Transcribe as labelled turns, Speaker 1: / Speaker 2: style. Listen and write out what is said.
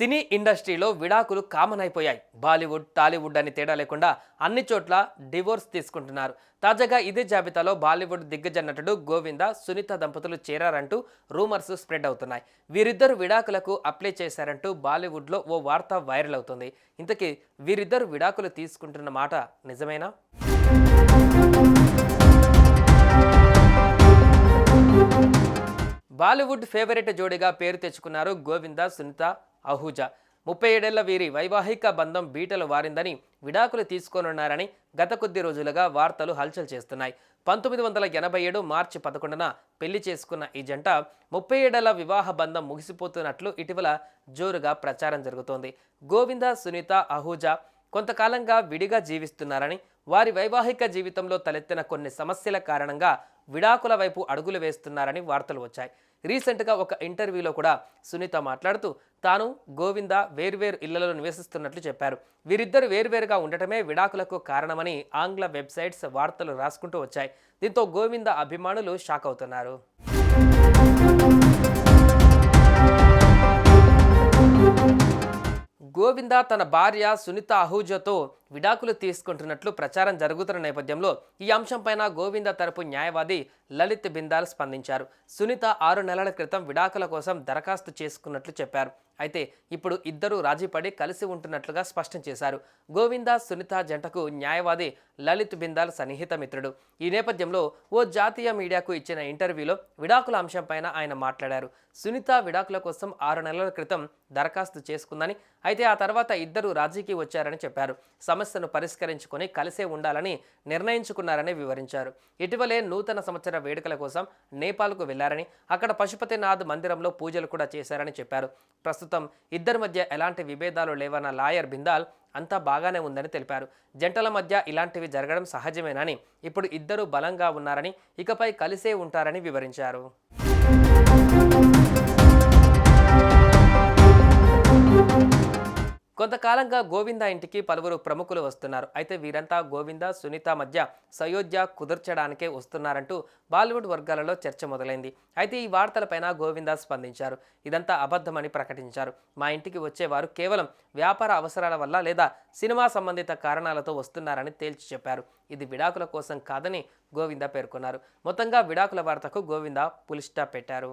Speaker 1: cine ఇండస్ట్రీలో విడాకులు common అయిపోయాయి బాలీవుడ్ టాలీవుడ్ అని తేడా లేకుండా అన్ని చోట్ల డివోర్స్ తీసుకుంటున్నారు. తాజాగా ఇదే జాబితాలో బాలీవుడ్ దిగ్గజ నటుడు గోవింద సునీత దంపతులు చేరారంటూ రూమర్స్ స్ప్రెడ్ అవుతున్నాయి. వీరిద్దరు విడాకులకు అప్లై చేశారంటూ బాలీవుడ్లో ఓ వార్త వైరల్ అవుతుంది. ఇంతకీ వీరిద్దరు విడాకులు తీసుకుంటున్న మాట నిజమేనా? బాలీవుడ్ ఫేవరెట్ జోడిగా పేరు తెచ్చుకున్నారు గోవింద సునీత అహూజా. ముప్పై ఏడేళ్ళ వీరి వైవాహిక బంధం బీటలు వారిందని విడాకులు తీసుకోనున్నారని గత కొద్ది రోజులుగా వార్తలు హల్చల్ చేస్తున్నాయి. పంతొమ్మిది వందల ఎనభై ఏడు మార్చి పదకొండున పెళ్ళి చేసుకున్న ఈ జంట ముప్పై ఏడేళ్ళ వివాహ బంధం ముగిసిపోతున్నట్లు ఇటీవల జోరుగా ప్రచారం జరుగుతోంది. గోవింద సునీత అహూజా కొంతకాలంగా విడిగా జీవిస్తున్నారని వారి వైవాహిక జీవితంలో తలెత్తిన కొన్ని సమస్యల కారణంగా విడాకుల వైపు అడుగులు వేస్తున్నారని వార్తలు వచ్చాయి. రీసెంట్గా ఒక ఇంటర్వ్యూలో కూడా సునీత మాట్లాడుతూ తాను గోవింద వేర్వేరు ఇళ్ళలో నివసిస్తున్నట్లు చెప్పారు. వీరిద్దరు వేర్వేరుగా ఉండటమే విడాకులకు కారణమని ఆంగ్ల వెబ్సైట్స్ వార్తలు రాసుకుంటూ వచ్చాయి. దీంతో గోవింద అభిమానులు షాక్ అవుతున్నారు. గోవింద తన భార్య సునీత అహూజతో విడాకులు తీసుకుంటున్నట్లు ప్రచారం జరుగుతున్న నేపథ్యంలో ఈ అంశంపైన గోవింద తరపు న్యాయవాది లలిత్ బిందాల్ స్పందించారు. సునీత ఆరు నెలల క్రితం విడాకుల కోసం దరఖాస్తు చేసుకున్నట్లు చెప్పారు. అయితే ఇప్పుడు ఇద్దరు రాజీపడి కలిసి ఉంటున్నట్లుగా స్పష్టం చేశారు. గోవింద సునీత జంటకు న్యాయవాది లలిత్ బిందాల్ సన్నిహిత మిత్రుడు. ఈ నేపథ్యంలో ఓ జాతీయ మీడియాకు ఇచ్చిన ఇంటర్వ్యూలో విడాకుల అంశంపైన ఆయన మాట్లాడారు. సునీత విడాకుల కోసం ఆరు నెలల క్రితం దరఖాస్తు చేసుకుందని అయితే ఆ తర్వాత ఇద్దరు రాజీకి వచ్చారని చెప్పారు. సమస్యను పరిష్కరించుకొని కలిసే ఉండాలని నిర్ణయించుకున్నారని వివరించారు. ఇటీవలే నూతన సంవత్సర వేడుకల కోసం నేపాల్కు వెళ్ళారని అక్కడ పశుపతినాథ్ మందిరంలో పూజలు కూడా చేశారని చెప్పారు. ప్రస్తుతం ఇద్దరి మధ్య ఎలాంటి విభేదాలు లేవన్న లాయర్ బిందాల్ అంతా బాగానే ఉందని తెలిపారు. జంటల మధ్య ఇలాంటివి జరగడం సహజమేనని ఇప్పుడు ఇద్దరూ బలంగా ఉన్నారని ఇకపై కలిసే ఉంటారని వివరించారు. కొంతకాలంగా గోవింద ఇంటికి పలువురు ప్రముఖులు వస్తున్నారు. అయితే వీరంతా గోవింద సునీత మధ్య సయోధ్య కుదర్చడానికే వస్తున్నారంటూ బాలీవుడ్ వర్గాలలో చర్చ మొదలైంది. అయితే ఈ వార్తలపైన గోవింద స్పందించారు. ఇదంతా అబద్ధమని ప్రకటించారు. మా ఇంటికి వచ్చేవారు కేవలం వ్యాపార అవసరాల వల్ల లేదా సినిమా సంబంధిత కారణాలతో వస్తున్నారని తేల్చి చెప్పారు. ఇది విడాకుల కోసం కాదని గోవింద పేర్కొన్నారు. మొత్తంగా విడాకుల వార్తకు గోవింద పులిస్టా పెట్టారు.